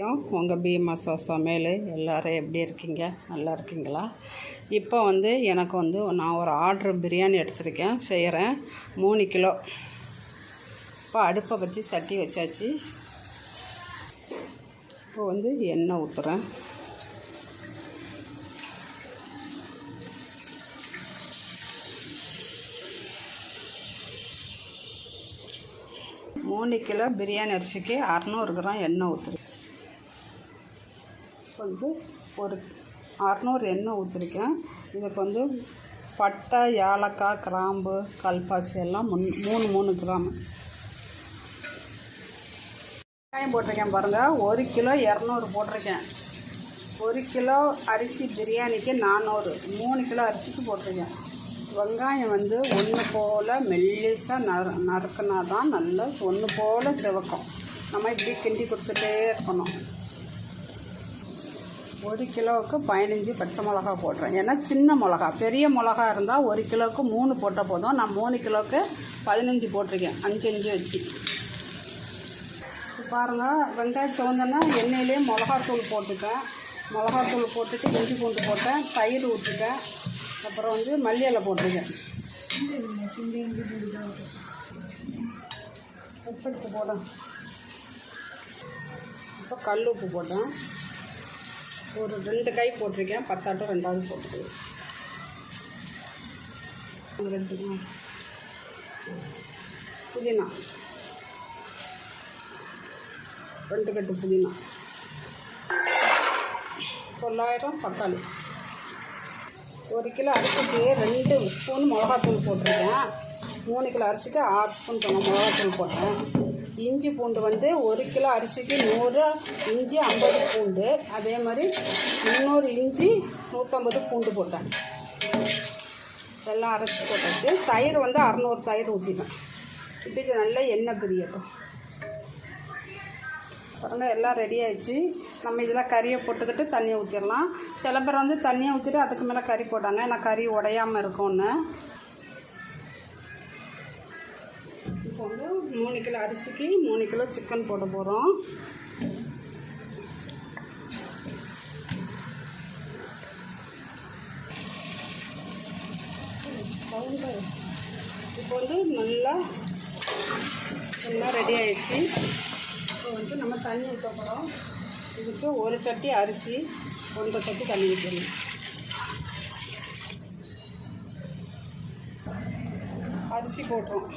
வரைக்கும். உங்கள் பீமாசா சமையல் எல்லோரும் எப்படி இருக்கீங்க? நல்லா இருக்கீங்களா? இப்போ வந்து எனக்கு வந்து நான் ஒரு ஆர்டர் பிரியாணி எடுத்திருக்கேன். செய்கிறேன் மூணு கிலோ. இப்போ அடுப்பை பற்றி சட்டி வச்சாச்சு. இப்போ வந்து எண்ணெய் ஊற்றுறேன் மூணு கிலோ பிரியாணி அரிசிக்கு அறநூறு கிராம் எண்ணெய் ஊற்றுறேன் வந்து ஒரு அறநூறு எண்ணெய் ஊற்றிருக்கேன் இதுக்கு வந்து பட்டை ஏலக்காய் கிராம்பு கல்பாசி எல்லாம் முன் மூணு மூணு கிராம். வெங்காயம் போட்டிருக்கேன் பாருங்கள் ஒரு கிலோ இரநூறு போட்டிருக்கேன். ஒரு கிலோ அரிசி பிரியாணிக்கு நானூறு. மூணு கிலோ அரிசிக்கு போட்டிருக்கேன். வெங்காயம் வந்து ஒன்று போல் மெல்லிசாக நறு நறுக்குனா தான் நல்லா ஒன்று போல் சிவக்கும். நம்ம இப்படி கிண்டி கொடுத்துட்டே இருக்கணும். ஒரு கிலோவுக்கு பதினஞ்சு பச்சை மிளகா போடுறேன். ஏன்னா சின்ன மிளகா பெரிய மிளகா இருந்தால் ஒரு கிலோவுக்கு மூணு போட்டால் போதும். நான் மூணு கிலோவுக்கு பதினஞ்சு போட்டிருக்கேன். அஞ்சு அஞ்சு வச்சு. பாருங்கள் வெங்காயம் சோந்தனா எண்ணெயிலே மிளகாத்தூள் போட்டுட்டேன். மிளகாத்தூள் போட்டுட்டு இஞ்சி பூண்டு போட்டேன். தயிர் விட்டுட்டேன் அப்புறம் வந்து மல்லி இலை போட்டிருக்கேன். உப்பு எடுத்து போட்டேன் இப்போ கல் உப்பு போட்டேன். ஒரு ரெண்டு கை போட்டிருக்கேன். பத்தாட்டம் ரெண்டாவது போட்டுருக்கேன் புதினா. ரெண்டு கட்டு புதினா. தொள்ளாயிரம் தக்காளி. ஒரு கிலோ அரிசிக்கு ரெண்டு ஸ்பூன் மிளகாத்தூள் போட்டிருக்கேன். மூணு கிலோ அரிசிக்கு ஆறு ஸ்பூன் பண்ண மிளகாத்தூள் போட்டேன். இஞ்சி பூண்டு வந்து ஒரு கிலோ அரிசிக்கு நூறு இஞ்சி ஐம்பது பூண்டு. அதே மாதிரி முந்நூறு இஞ்சி நூற்றம்பது பூண்டு போட்டேன். எல்லாம் அரைச்சி போட்டாச்சு. தயிர் வந்து அறநூறு தயிர் ஊற்றிட்டேன் இப்படி நல்லா எண்ணெய் பிரியட்டும். பாருங்க எல்லாம் ரெடி ஆயிடுச்சு. நம்ம இதில் கறியை போட்டுக்கிட்டு தண்ணியை ஊற்றிடலாம் சில பேர் வந்து தண்ணியை ஊற்றிட்டு அதுக்கு மேலே கறி போட்டாங்க. ஏன்னா கறி உடையாமல் இருக்கும்னு. இப்போ வந்து மூணு கிலோ அரிசிக்கு மூணு கிலோ சிக்கன் போட போகிறோம் இப்போ வந்து நல்லா எல்லாம் ரெடி ஆயிடுச்சு. இப்போ வந்து நம்ம தண்ணி ஊற்ற போகிறோம் இதுக்கு ஒரு சட்டி அரிசி ஒன்றரை சட்டி தண்ணி ஊற்றணும் அரிசி போட்டுரும்